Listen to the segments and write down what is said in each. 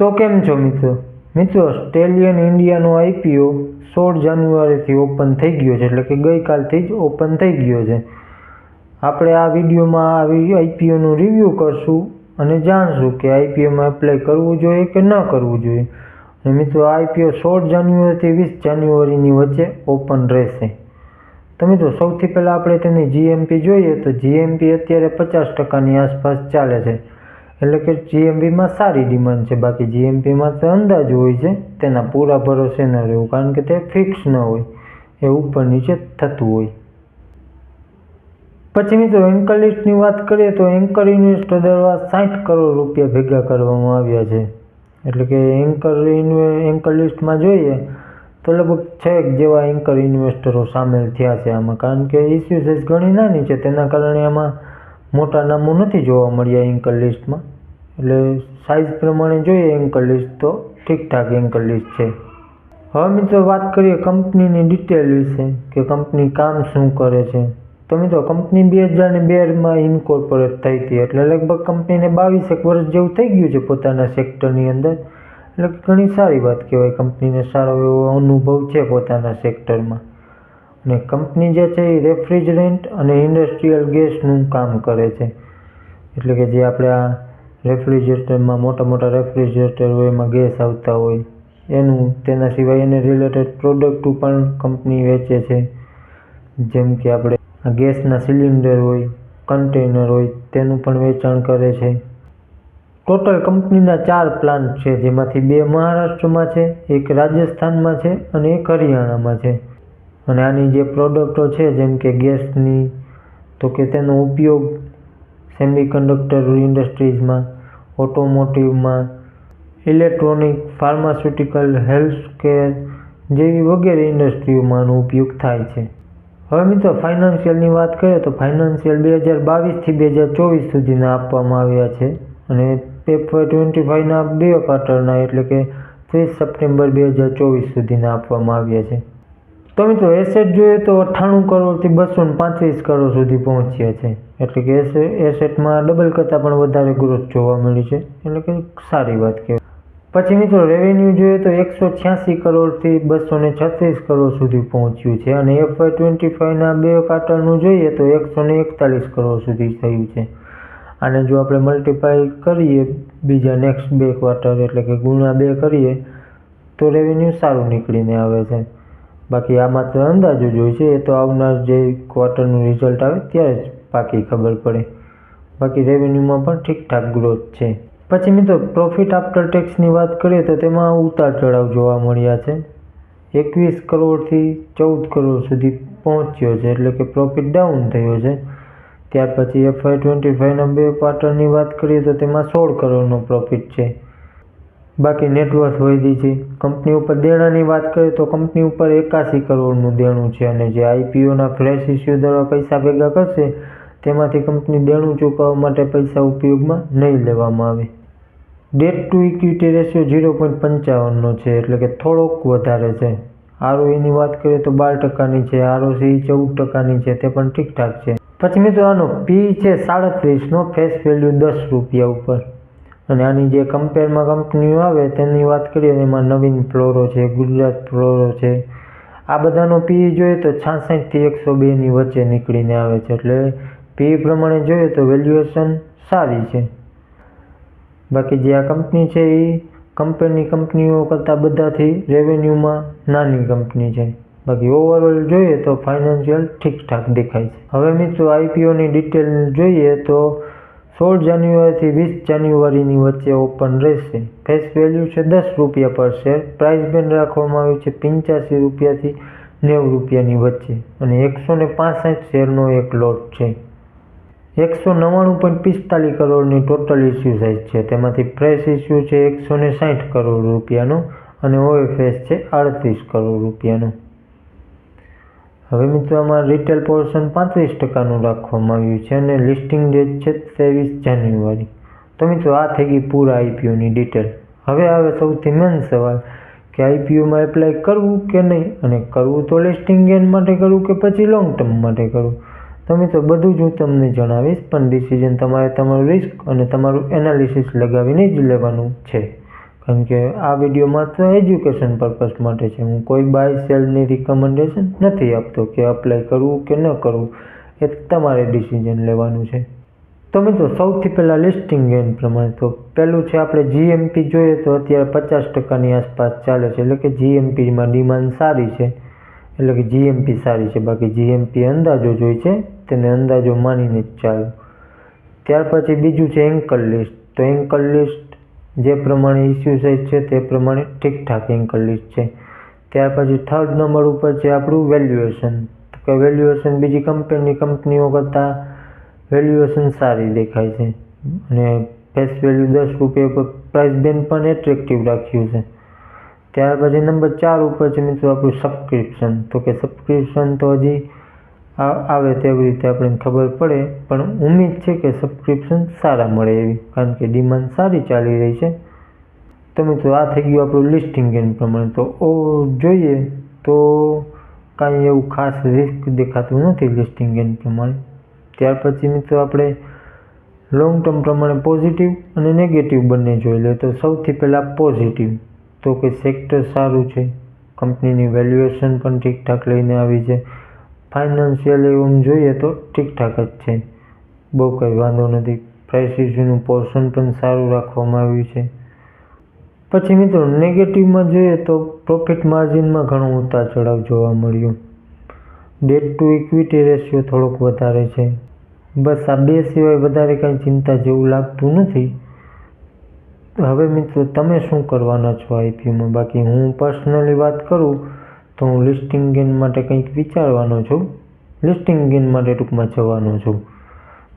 તો કેમ છો મિત્રો? મિત્રો, સ્ટેલિયન ઇન્ડિયાનો આઈપીઓ સોળ જાન્યુઆરીથી ઓપન થઈ ગયો છે, એટલે કે ગઈકાલથી જ ઓપન થઈ ગયો છે. આપણે આ વિડીયોમાં આવી આઈપીઓનું રિવ્યૂ કરશું અને જાણશું કે આઈપીઓમાં એપ્લાય કરવું જોઈએ કે ન કરવું જોઈએ. અને મિત્રો આઈપીઓ સોળ જાન્યુઆરીથી વીસ જાન્યુઆરીની વચ્ચે ઓપન રહેશે. તો મિત્રો, સૌથી પહેલાં આપણે તેની જીએમપી જોઈએ તો જીએમપી અત્યારે પચાસ ટકાની આસપાસ ચાલે છે. એટલે કે જીએમપીમાં સારી ડિમાન્ડ છે. બાકી જીએમપીમાં તો અંદાજ હોય છે, તેના પૂરા ભરોસે ન રહેવું, કારણ કે તે ફિક્સ ન હોય. એ ઉપર નીચે થતું હોય. પછી મિત્રો એન્કર લિસ્ટની વાત કરીએ તો એન્કર ઇન્વેસ્ટર દ્વારા સાઠ કરોડ રૂપિયા ભેગા કરવામાં આવ્યા છે. એટલે કે એન્કર એન્કર લિસ્ટમાં જોઈએ, તો લગભગ છેક જેવા એન્કર ઇન્વેસ્ટરો સામેલ થયા છે આમાં. કારણ કે ઇસ્યુ ઘણી નાની છે. તેના કારણે આમાં મોટા નામો નથી જોવા મળ્યા એન્કર લિસ્ટમાં એટલે સાઇઝ પ્રમાણે જોઈએ એન્કર લિસ્ટ તો ઠીકઠાક એન્કર લિસ્ટ છે. હવે મિત્રો વાત કરીએ કંપનીની ડિટેલ વિશે કે કંપની કામ શું કરે છે. તો મિત્રો કંપની બે હજાર ને બેમાં ઇન્કોર્પોરેટ થઈ હતી. એટલે લગભગ કંપનીને બાવીસેક વર્ષ જેવું થઈ ગયું છે પોતાના સેક્ટરની અંદર. એટલે ઘણી સારી વાત કહેવાય કંપનીને સારો એવો અનુભવ છે પોતાના સેક્ટરમાં અને કંપની જે છે એ રેફ્રિજરેન્ટ અને ઇન્ડસ્ટ્રીયલ ગેસનું કામ કરે છે. એટલે કે જે આપણે આ રેફ્રિજરેટરમાં મોટા મોટા રેફ્રિજરેટર હોય, એમાં ગેસ આવતા હોય, એનું, તેના સિવાય એને રિલેટેડ પ્રોડક્ટો પણ કંપની વેચે છે. જેમ કે આપણે આ ગેસના સિલિન્ડર હોય કન્ટેનર હોય, તેનું પણ વેચાણ કરે છે. ટોટલ કંપનીના ચાર પ્લાન્ટ છે, જેમાંથી બે મહારાષ્ટ્રમાં છે, એક રાજસ્થાનમાં છે અને એક હરિયાણામાં છે. અને આની જે પ્રોડક્ટો છે, જેમ કે ગેસની તો કે તેનો ઉપયોગ સેમિકન્ડક્ટર ઇન્ડસ્ટ્રીઝમાં ઓટોમોટિવમાં ઇલેક્ટ્રોનિક ફાર્માસ્યુટિકલ હેલ્થ કેર જેવી વગેરે ઇન્ડસ્ટ્રીઓમાં આનો ઉપયોગ થાય છે. હવે મિત્રો ફાઇનાન્શિયલની વાત કરીએ તો ફાઇનાન્શિયલ બે હજાર બાવીસથી બે હજાર ચોવીસ સુધીના આપવામાં આવ્યા છે અને પેપર ટ્વેન્ટી ફાઇવના બે ક્વાર્ટરના એટલે કે ત્રીસ સપ્ટેમ્બર બે હજાર ચોવીસ સુધીના આપવામાં આવ્યા છે. તો મિત્રો એસેટ જોઈએ તો અઠ્ઠાણું કરોડથી બસો ને પાંત્રીસ કરોડ સુધી પહોંચ્યા છે. એટલે કે એસે એસેટમાં ડબલ કરતાં પણ વધારે ગ્રોથ જોવા મળી છે. એટલે કે સારી વાત કહેવાય. પછી મિત્રો રેવન્યુ જોઈએ તો એકસો છ્યાસી કરોડથી બસો ને છત્રીસ કરોડ સુધી પહોંચ્યું છે. અને એફવાય ટ્વેન્ટી ફાઇવના બે ક્વાર્ટરનું જોઈએ તો એકસો ને એકતાલીસ કરોડ સુધી થયું છે. અને જો આપણે મલ્ટીપ્લાય કરીએ બીજા નેક્સ્ટ બે ક્વાર્ટર એટલે કે ગુણા બે કરીએ, તો રેવન્યુ સારું નીકળીને આવે છે. બાકી આ માત્ર અંદાજો જ હોય છે, એ તો આવનાર જે ક્વાર્ટરનું રિઝલ્ટ આવે ત્યારે જ પાકી ખબર પડે. બાકી રેવન્યુમાં પણ ઠીકઠાક ગ્રોથ છે. પછી મિત્રો પ્રોફિટ આફ્ટર ટેક્સની વાત કરીએ તો તેમાં ઉતાર ચઢાવ જોવા મળ્યા છે. એકવીસ કરોડથી ચૌદ કરોડ સુધી પહોંચ્યો છે, એટલે કે પ્રોફિટ ડાઉન થયો છે. ત્યાર પછી એફઆઈ ટ્વેન્ટી ફાઇવના બે ક્વાર્ટરની વાત કરીએ તો તેમાં સોળ કરોડનો પ્રોફિટ છે. બાકી નેટવર્થ વધી છે. કંપની ઉપર દેણાની વાત કરીએ તો કંપની ઉપર એકાસી કરોડનું દેણું છે અને જે આઈપીઓના ફ્રેશ ઇસ્યુ દ્વારા પૈસા ભેગા કરશે, તેમાંથી કંપની દેણું ચૂકવવા માટે પૈસા ઉપયોગમાં નહીં લેવામાં આવે. Debt to equity ratio zero point પંચાવનનો છે, એટલે કે થોડોક વધારે છે. આરઓઈની વાત કરીએ તો બાર ટકાની છે આરઓસી ચૌદ ટકાની છે, તે પણ ઠીકઠાક છે. પછી મિત્રો આનો પી છે સાડત્રીસનો ફેસ વેલ્યુ દસ રૂપિયા ઉપર. અને આની જે કમ્પેરમાં કંપનીઓ આવે તેની વાત કરીએ એમાં નવીન ફ્લોરો છે, ગુજરાત ફ્લોરો છે. આ બધાનો પી જોઈએ તો છાસઠથી એકસો બેની વચ્ચે નીકળીને આવે છે. એટલે પી પ્રમાણે જોઈએ તો વેલ્યુએશન સારી છે. બાકી જે આ કંપની છે એ કંપની કંપનીઓ કરતાં બધાથી રેવન્યુમાં નાની કંપની છે. બાકી ઓવરઓલ જોઈએ તો ફાઇનાન્શિયલ ઠીકઠાક દેખાય છે. હવે મિત્રો આઈપીઓની ડિટેલ જોઈએ તો સોળ જાન્યુઆરીથી વીસ જાન્યુઆરીની વચ્ચે ઓપન રહેશે. ફેસ વેલ્યુ છે દસ રૂપિયા પર શેર પ્રાઇસ બેન્ડ રાખવામાં આવ્યું છે પંચ્યાસી રૂપિયાથી નેવું રૂપિયાની વચ્ચે અને એકસો ને પાસઠ શેરનો એક લોટ છે. એકસો નવ્વાણું પોઈન્ટ પિસ્તાલીસ કરોડની ટોટલ ઇસ્યુ સાઇઝ છે. તેમાંથી ફ્રેશ ઇસ્યુ છે એકસો ને સાઠ કરોડ રૂપિયાનો અને ઓએફએસ છે આડત્રીસ કરોડ રૂપિયાનો. હવે મિત્રો, આમાં રિટેલ પોર્શન પાંત્રીસ ટકાનું રાખવામાં આવ્યું છે અને લિસ્ટિંગ ડેટ છે ત્રેવીસ જાન્યુઆરી. તો મિત્રો, આ થઈ ગઈ પૂરા આઈપીઓની ડિટેલ હવે આવે સૌથી મેન સવાલ કે આઈપીઓમાં એપ્લાય કરવું કે નહીં? અને કરવું તો લિસ્ટિંગ ગેન માટે કરવું કે પછી લોંગ ટર્મ માટે કરવું તો મિત્રો, બધું જ હું તમને જણાવીશ, પણ ડિસિઝન તમારે તમારું રિસ્ક અને તમારું એનાલિસિસ લગાવીને જ લેવાનું છે. કારણ કે આ વીડિયો માત્ર એજ્યુકેશન પર્પઝ માટે છે. હું કોઈ બાય સેલની રિકમેન્ડેશન નથી આપતો કે અપ્લાય કરવું કે ન કરવું એ તમારે ડિસિઝન લેવાનું છે. તો મિત્રો, સૌથી પહેલાં લિસ્ટિંગ ગેન પ્રમાણે તો પહેલું છે આપણે જીએમપી જોઈએ તો અત્યારે પચાસ ટકાની આસપાસ ચાલે છે. એટલે કે જીએમપીમાં ડિમાન્ડ સારી છે. એટલે કે જીએમપી સારી છે. બાકી જીએમપી અંદાજો જોઈ છે, તેને અંદાજો માનીને જ ચાલ્યું ત્યાર પછી બીજું છે એન્કર લિસ્ટ તો એન્કર લિસ્ટ જે પ્રમાણે ઇસ્યુ સાઇઝ છે તે પ્રમાણે ઠીકઠાક એન્કર લિસ્ટ છે. ત્યાર પછી થર્ડ નંબર ઉપર છે આપણું વેલ્યુએશન કે વેલ્યુએશન બીજી કંપની કંપનીઓ કરતાં વેલ્યુએશન સારી દેખાય છે. અને ફેસ વેલ્યુ દસ રૂપિયા ઉપર પ્રાઇસ બેન પણ એટ્રેક્ટિવ રાખ્યું છે. ત્યાર પછી નંબર ચાર ઉપર છે મિત્રો આપણું સબસ્ક્રિપ્શન તો કે સબસ્ક્રિપ્શન તો હજી આવે તેવી રીતે આપણને ખબર પડે, પણ ઉમ્મીદ છે કે સબસ્ક્રિપ્શન સારા મળે એવી, કારણ કે ડિમાન્ડ સારી ચાલી રહી છે. તો મિત્રો, આ થઈ ગયું આપણું લિસ્ટિંગ ગેન પ્રમાણે. તો, ઓ, જોઈએ. તો, કાંઈ એવું ખાસ રિસ્ક દેખાતું નથી લિસ્ટિંગ ગેન પ્રમાણે. ત્યાર પછી મિત્રો, આપણે લોંગ ટર્મ પ્રમાણે પોઝિટિવ અને નેગેટિવ બંને જોઈ લે તો સૌથી પહેલાં પોઝિટિવ તો કે સેક્ટર સારું છે. કંપનીની વેલ્યુએશન પણ ઠીકઠાક લઈને આવી છે. ફાઇનાન્શિયલ એમ જોઈએ તો ઠીકઠાક જ છે. બહુ કંઈ વાંધો નથી. પ્રાઇસ ઇસ્યુનું પોર્શન પણ સારું રાખવામાં આવ્યું છે. પછી મિત્રો નેગેટિવમાં જોઈએ તો પ્રોફિટ માર્જિનમાં ઘણો ઉતાર ચઢાવ જોવા મળ્યો. ડેટ ટુ ઇક્વિટી રેશિયો થોડોક વધારે છે. બસ આ બે સિવાય વધારે કાંઈ ચિંતા જેવું લાગતું નથી. હવે મિત્રો, તમે શું કરવાના છો આઈપીઓમાં બાકી હું પર્સનલી વાત કરું તો હું લિસ્ટિંગ ગેન માટે કંઈક વિચારવાનો છું. લિસ્ટિંગ ગેન માટે ટૂંકમાં જવાનો છું.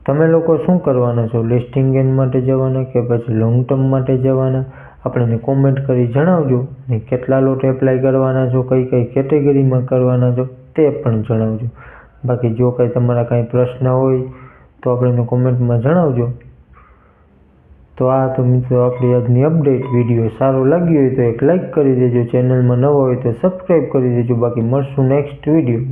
તમે લોકો શું કરવાના છો? લિસ્ટિંગ ગેન માટે જવાના કે પછી લોંગ ટર્મ માટે જવાના? આપણને કોમેન્ટ કરી જણાવજો. અને કેટલા લોટ એપ્લાય કરવાના છો? કઈ કઈ કેટેગરીમાં કરવાના છો? તે પણ જણાવજો. બાકી જો કંઈ તમારા કાંઈ પ્રશ્ન હોય, તો આપણને કોમેન્ટમાં જણાવજો. તો આ તો મિત્રો આપણી આજની અપડેટ વીડિયો સારો લાગ્યો હોય તો એક લાઇક કરી દેજો. ચેનલમાં નવો હોય તો સબસ્ક્રાઈબ કરી દેજો. બાકી મળશું નેક્સ્ટ વીડિયો